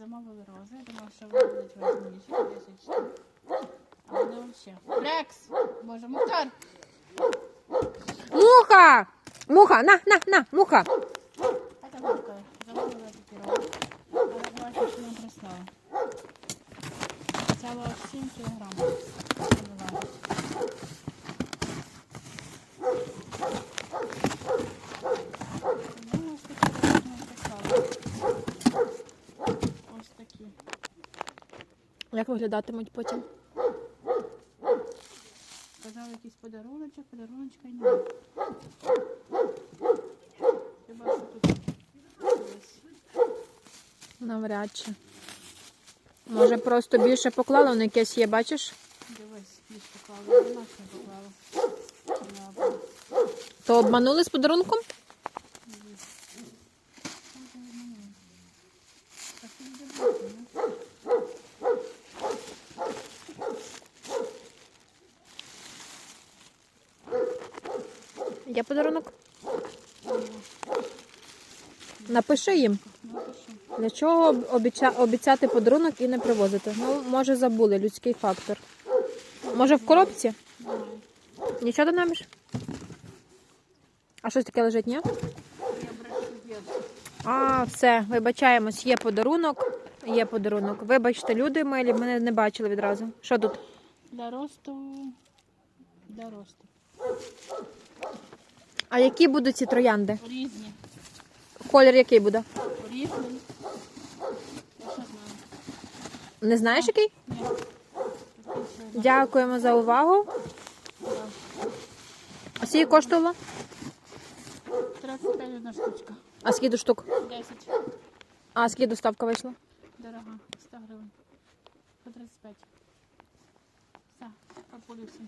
Замовили рози. Я думала, що вони будуть важніші, 10 штук. А вони взагалі. Рекс! Боже, Мухтар! Муха! Муха, на, на, на, муха. А там таке. Замовила такі рози. Але бачу, що не прислала. Взяла 7 кілограм. Як виглядатимуть потім? Казали якийсь подаруночок, подаруночка й немає. Хіба що тут десь. Навряд чи. Може, просто більше поклала, воно якесь є, бачиш? Дивись, більш поклала, вона ще поклала. То обманули з подарунком? Так і не дивися, ну. Є подарунок? Напиши їм. Для чого обіця... обіцяти подарунок і не привозити? Ну, може, забули людський фактор. Може, в коробці? Нічого ти наміш? А щось таке лежить, ні? А, все, вибачаємось, є подарунок. Є подарунок. Вибачте, люди милі, мене не бачили відразу. Що тут? Для росту. Для росту. А які будуть ці троянди? Різні. Колір який буде? Я знаю. Не знаєш який? Ні. Дякуємо за увагу. А скільки коштувало? 35 одна штучка. А скільки штук? 10. А скільки доставка вийшла? Дорога. 100 гривень. По 35. Все. Популюся.